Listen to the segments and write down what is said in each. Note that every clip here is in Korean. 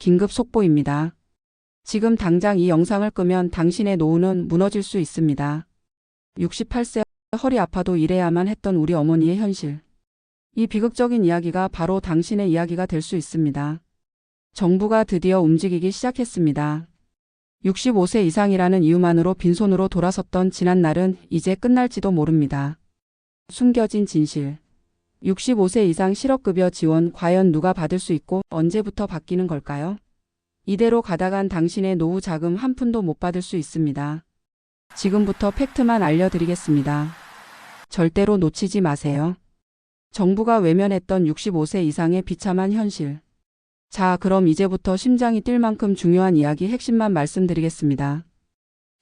긴급 속보입니다. 지금 당장 이 영상을 끄면 당신의 노후는 무너질 수 있습니다. 68세 허리 아파도 일해야만 했던 우리 어머니의 현실. 이 비극적인 이야기가 바로 당신의 이야기가 될 수 있습니다. 정부가 드디어 움직이기 시작했습니다. 65세 이상이라는 이유만으로 빈손으로 돌아섰던 지난 날은 이제 끝날지도 모릅니다. 숨겨진 진실. 65세 이상 실업급여 지원 과연 누가 받을 수 있고 언제부터 바뀌는 걸까요? 이대로 가다간 당신의 노후 자금 한 푼도 못 받을 수 있습니다. 지금부터 팩트만 알려드리겠습니다. 절대로 놓치지 마세요. 정부가 외면했던 65세 이상의 비참한 현실. 자, 그럼 이제부터 심장이 뛸 만큼 중요한 이야기 핵심만 말씀드리겠습니다.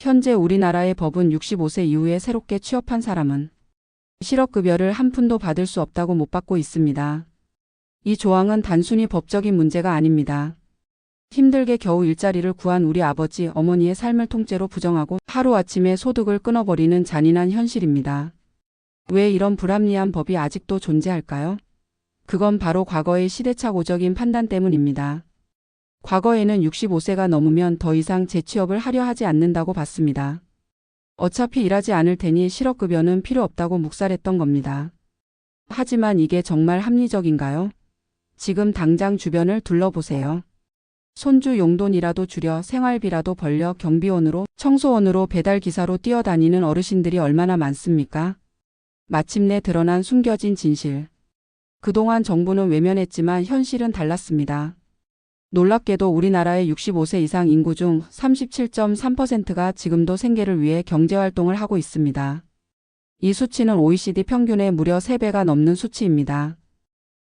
현재 우리나라의 법은 65세 이후에 새롭게 취업한 사람은 실업급여를 한 푼도 받을 수 없다고 못 받고 있습니다. 이 조항은 단순히 법적인 문제가 아닙니다. 힘들게 겨우 일자리를 구한 우리 아버지, 어머니의 삶을 통째로 부정하고 하루아침에 소득을 끊어버리는 잔인한 현실입니다. 왜 이런 불합리한 법이 아직도 존재할까요? 그건 바로 과거의 시대착오적인 판단 때문입니다. 과거에는 65세가 넘으면 더 이상 재취업을 하려 하지 않는다고 봤습니다. 어차피 일하지 않을 테니 실업급여는 필요 없다고 묵살했던 겁니다. 하지만 이게 정말 합리적인가요? 지금 당장 주변을 둘러보세요. 손주 용돈이라도 줄여 생활비라도 벌려 경비원으로, 청소원으로 배달기사로 뛰어다니는 어르신들이 얼마나 많습니까? 마침내 드러난 숨겨진 진실. 그동안 정부는 외면했지만 현실은 달랐습니다. 놀랍게도 우리나라의 65세 이상 인구 중 37.3%가 지금도 생계를 위해 경제활동을 하고 있습니다. 이 수치는 OECD 평균의 무려 3배가 넘는 수치입니다.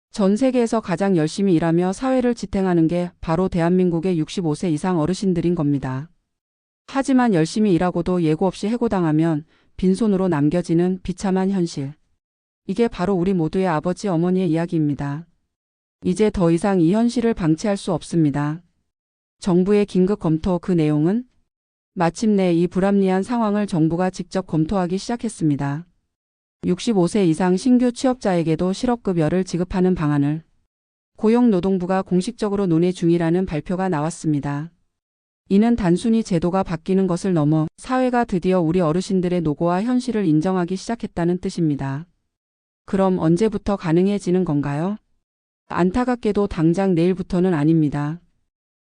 전 세계에서 가장 열심히 일하며 사회를 지탱하는 게 바로 대한민국의 65세 이상 어르신들인 겁니다. 하지만 열심히 일하고도 예고 없이 해고당하면 빈손으로 남겨지는 비참한 현실. 이게 바로 우리 모두의 아버지 어머니의 이야기입니다. 이제 더 이상 이 현실을 방치할 수 없습니다. 정부의 긴급 검토 그 내용은 마침내 이 불합리한 상황을 정부가 직접 검토하기 시작했습니다. 65세 이상 신규 취업자에게도 실업급여를 지급하는 방안을 고용노동부가 공식적으로 논의 중이라는 발표가 나왔습니다. 이는 단순히 제도가 바뀌는 것을 넘어 사회가 드디어 우리 어르신들의 노고와 현실을 인정하기 시작했다는 뜻입니다. 그럼 언제부터 가능해지는 건가요? 안타깝게도 당장 내일부터는 아닙니다.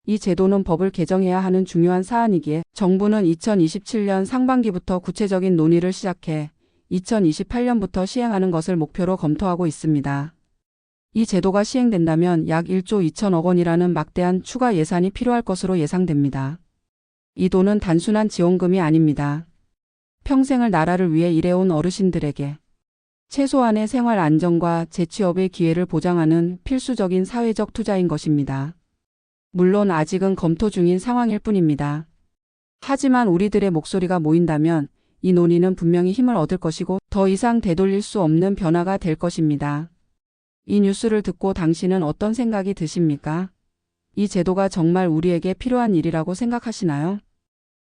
이 제도는 법을 개정해야 하는 중요한 사안이기에 정부는 2027년 상반기부터 구체적인 논의를 시작해 2028년부터 시행하는 것을 목표로 검토하고 있습니다. 이 제도가 시행된다면 약 1조 2천억 원이라는 막대한 추가 예산이 필요할 것으로 예상됩니다. 이 돈은 단순한 지원금이 아닙니다. 평생을 나라를 위해 일해온 어르신들에게 최소한의 생활 안정과 재취업의 기회를 보장하는 필수적인 사회적 투자인 것입니다. 물론 아직은 검토 중인 상황일 뿐입니다. 하지만 우리들의 목소리가 모인다면 이 논의는 분명히 힘을 얻을 것이고 더 이상 되돌릴 수 없는 변화가 될 것입니다. 이 뉴스를 듣고 당신은 어떤 생각이 드십니까? 이 제도가 정말 우리에게 필요한 일이라고 생각하시나요?